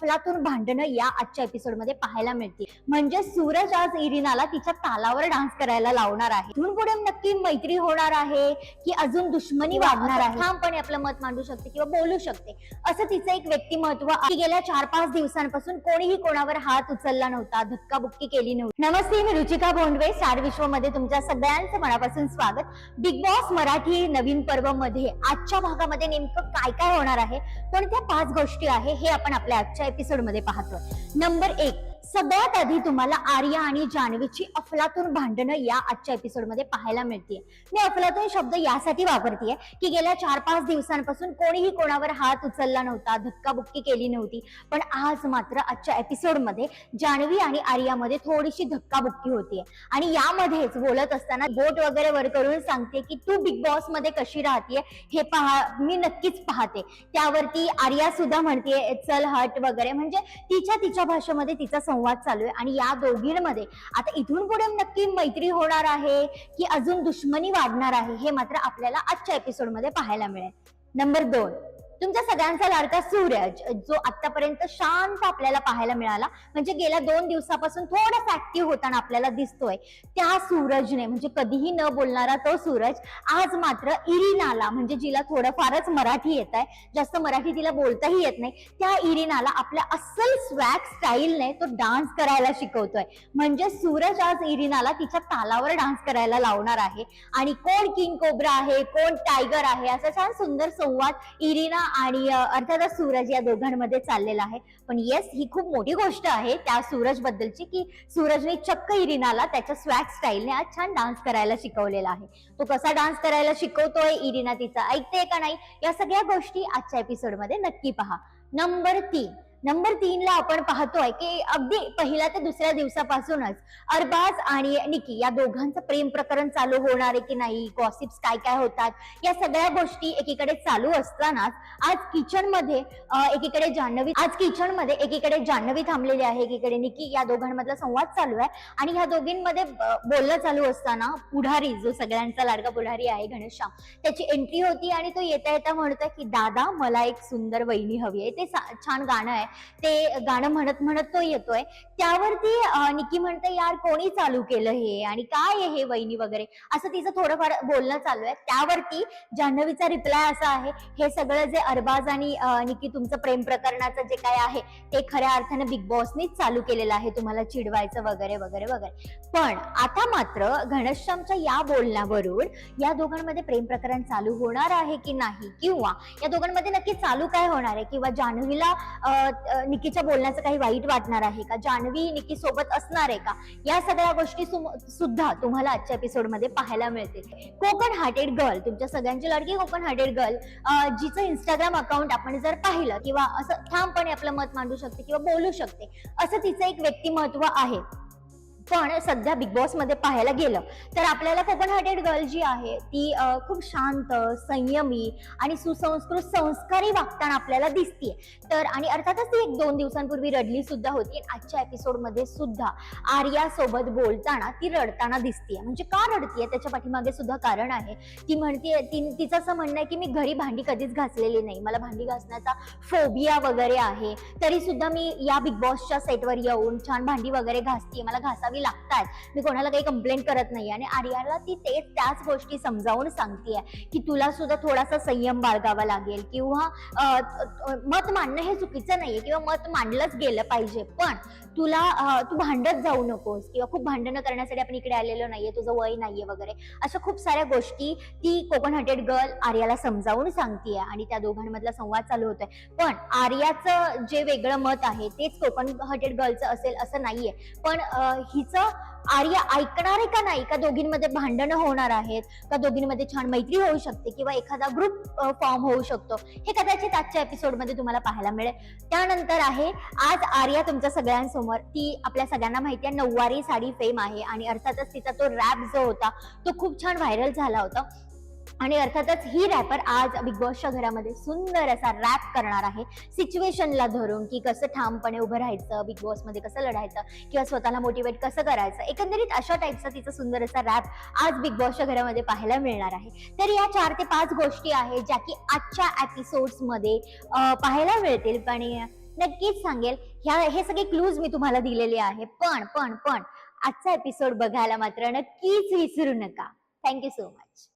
अफलातून भांडणं या आजच्या एपिसोडमध्ये पाहायला मिळतील. म्हणजे सूरज आज इरिनाला तिच्या तालावर डान्स करायला लावणार आहे. इथून पुढे नक्की मैत्री होणार आहे की अजून दुश्मनी वाढणार आहे? ठामपणे आपलं मत मांडू शकते किंवा बोलू शकते. असं तिचं एक व्यक्तिमत्व गेल्या चार पाच दिवसांपासून कोणीही कोणावर हात उचलला नव्हता. धक्काबुक्की केली नव्हती. नमस्ते मी रुचिका बोंडवे. स्टार विश्वमध्ये तुमच्या सगळ्यांचं मनापासून स्वागत. बिग बॉस मराठी नवीन पर्वमध्ये आजच्या भागामध्ये नेमकं काय काय होणार आहे? कोणत्या पाच गोष्टी आहे? हे आपण आपल्या आजच्या एपिसोडमध्ये पाहतोय. नंबर एक सगळ्यात आधी तुम्हाला आर्या आणि जान्हवीची अफलातून भांडणं या आजच्या एपिसोडमध्ये पाहायला मिळते मी अफलातून शब्द यासाठी वापरतेय की गेल्या चार पाच दिवसांपासून कोणीही कोणावर हात उचलला नव्हता धक्काबुक्की केली नव्हती. पण आज मात्र आजच्या एपिसोडमध्ये जान्हवी आणि आर्यामध्ये थोडीशी धक्काबुक्की होतीये. आणि यामध्येच बोलत असताना बोट वगैरे वर करून सांगते की तू बिग बॉसमध्ये कशी राहतीये हे पहा मी नक्कीच पाहते. त्यावरती आर्या सुद्धा म्हणतेय चल हट वगैरे. म्हणजे तिच्या तिच्या भाषेमध्ये तिचा संवाद चालू आहे. आणि या दोघींमध्ये आता इथून पुढे नक्की मैत्री होणार आहे की अजून दुश्मनी वाढणार आहे हे मात्र आपल्याला आजच्या एपिसोडमध्ये पाहायला मिळेल. नंबर दोन. तुमच्या सगळ्यांचा लाडका सूरज जो आतापर्यंत शांत आपल्याला पाहायला मिळाला. म्हणजे गेल्या दोन दिवसापासून थोडासा ऍक्टिव्ह होताना आपल्याला दिसतोय. त्या सूरजने म्हणजे कधीही न बोलणारा तो सूरज आज मात्र इरिनाला म्हणजे जिला थोडंफारच मराठी येत आहे जास्त मराठी तिला बोलताही येत नाही. त्या इरिनाला आपल्या अस्सल स्वॅग स्टाईलने तो डान्स करायला शिकवतोय. म्हणजे सूरज आज इरिनाला तिच्या तालावर डान्स करायला लावणार आहे. आणि कोण किंग कोब्रा आहे कोण टायगर आहे असा छान सुंदर संवाद इरिना आणि अर्थातच सूरज या दोघांमध्ये चाललेला आहे. पण येस ही खूप मोठी गोष्ट आहे त्या सूरज बद्दलची की सूरजने चक्क इरिनाला त्याच्या स्वॅग स्टाईलने आज छान डान्स करायला शिकवलेला आहे. तो कसा डान्स करायला शिकवतोय इरिना तिचा ऐकते का नाही या सगळ्या गोष्टी आजच्या एपिसोडमध्ये नक्की पहा. नंबर तीन नंबर तीन ला आपण पाहतोय की अगदी पहिल्या ते दुसऱ्या दिवसापासूनच अरबाज आणि निकी या दोघांचं प्रेम प्रकरण चालू होणार आहे की नाही? गॉसिप्स काय काय होतात? या सगळ्या गोष्टी एकीकडे चालू असतानाच आज किचनमध्ये एकीकडे जान्हवी आज किचनमध्ये एकीकडे जान्हवी थांबलेली आहे. एकीकडे निकी या दोघांमधला संवाद चालू आहे. आणि ह्या दोघींमध्ये बोलणं चालू असताना पुढारी जो सगळ्यांचा लाडका पुढारी आहे घनश्याम त्याची एंट्री होती आणि तो येता येता म्हणतोय की दादा मला एक सुंदर वहिनी हवी आहे. ते छान गाणं आहे. ते गाणं म्हणत म्हणत तो येतोय. त्यावरती निकी म्हणते यार कोणी चालू केलं हे? आणि काय हे वहिनी वगैरे? असं तिचं थोडंफार बोलणं चालू आहे. त्यावरती जान्हवीचा रिप्लाय असा आहे हे सगळं जे अरबाज आणि निकी तुमचं प्रेम प्रकरणाचं जे काय आहे ते खऱ्या अर्थानं बिग बॉसनीच चालू केलेलं आहे तुम्हाला चिडवायचं वगैरे वगैरे वगैरे. पण आता मात्र घनश्यामच्या या बोलण्यावरून या दोघांमध्ये प्रेम प्रकरण चालू होणार आहे की नाही? किंवा या दोघांमध्ये नक्की चालू काय होणार आहे? किंवा जान्हवीला निकीच्या बोलण्याचं काही वाईट वाटणार आहे का? जान्हवी निकी सोबत असणार आहे का? या सगळ्या गोष्टी सुद्धा तुम्हाला आजच्या एपिसोडमध्ये पाहायला मिळतील. कोकण हार्टेड गर्ल तुमच्या सगळ्यांची लडकी कोकण हार्टेड गर्ल जिचं इंस्टाग्राम अकाउंट आपण जर पाहिलं किंवा असं ठामपणे आपलं मत मांडू शकते किंवा बोलू शकते असं तिचं एक व्यक्तिमत्व आहे. पण सध्या बिग बॉसमध्ये पाहायला गेलं तर आपल्याला कोकण हार्टेड गर्ल जी आहे ती खूप शांत संयमी आणि सुसंस्कृत संस्कारी वागताना आपल्याला दिसतीये. तर आणि अर्थातच ती एक दोन दिवसांपूर्वी रडली सुद्धा होती आणि आजच्या एपिसोडमध्ये सुद्धा आर्या सोबत बोलताना ती रडताना दिसतीये. म्हणजे का रडतीये? त्याच्या पाठीमागे सुद्धा कारण आहे. ती म्हणतीये ती तिचं असं म्हणणं आहे की मी घरी भांडी कधीच घासलेली नाही. मला भांडी घासण्याचा फोबिया वगैरे आहे. तरी सुद्धा मी या बिग बॉसच्या सेटवर येऊन छान भांडी वगैरे घासतीये. मला घासावी लागतात मी कोणाला काही कंप्लेंट करत नाही आणि आर्याला ती तेच त्याच गोष्टी समजावून सांगते की तुला सुद्धा थोडासा संयम बाळगावा लागेल किंवा मत मांडणं हे चुकीचं नाहीये किंवा मत मांडलंच गेलं पाहिजे. पण तुला तू भांडत जाऊ नकोस किंवा खूप भांडणं करण्यासाठी आपण इकडे आलेलो नाहीये तुझं वय नाहीये वगैरे अशा खूप साऱ्या गोष्टी ती कोकण हार्टेड गर्ल आर्याला समजावून सांगतेय आणि त्या दोघांमधला संवाद चालू होतोय. पण आर्याचं जे वेगळं मत आहे तेच कोकण हार्टेड गर्लचं असेल असं नाहीये. पण अ, हिचं आर्या ऐकणार आहे का नाही? का दोघींमध्ये भांडणं होणार आहेत? का दोघींमध्ये छान मैत्री होऊ शकते किंवा एखादा ग्रुप फॉर्म होऊ शकतो? हे कदाचित आजच्या एपिसोडमध्ये तुम्हाला पाहायला मिळेल. त्यानंतर आहे आज आर्या तुमच्या सगळ्यांसमोर. ती आपल्या सगळ्यांना माहिती आहे नऊवारी साडी फेम आहे. आणि अर्थातच तिचा तो रॅप जो होता तो खूप छान व्हायरल झाला होता. आणि अर्थातच ही रॅपर आज बिग बॉसच्या घरामध्ये सुंदर असा रॅप करणार आहे. सिच्युएशनला धरून की कसं ठामपणे उभं राहायचं बिग बॉसमध्ये कसं लढायचं किंवा स्वतःला मोटिवेट कसं करायचं एकंदरीत अशा टाईपचा तिचा सुंदर असा रॅप आज बिग बॉसच्या घरामध्ये पाहायला मिळणार आहे. तर या चार ते पाच गोष्टी आहेत ज्या की आजच्या एपिसोड्समध्ये पाहायला मिळतील. आणि नक्कीच सांगेल ह्या हे सगळे क्लूज मी तुम्हाला दिलेले आहे. पण पण पण आजचा एपिसोड बघायला मात्र नक्कीच विसरू नका. Thank you so much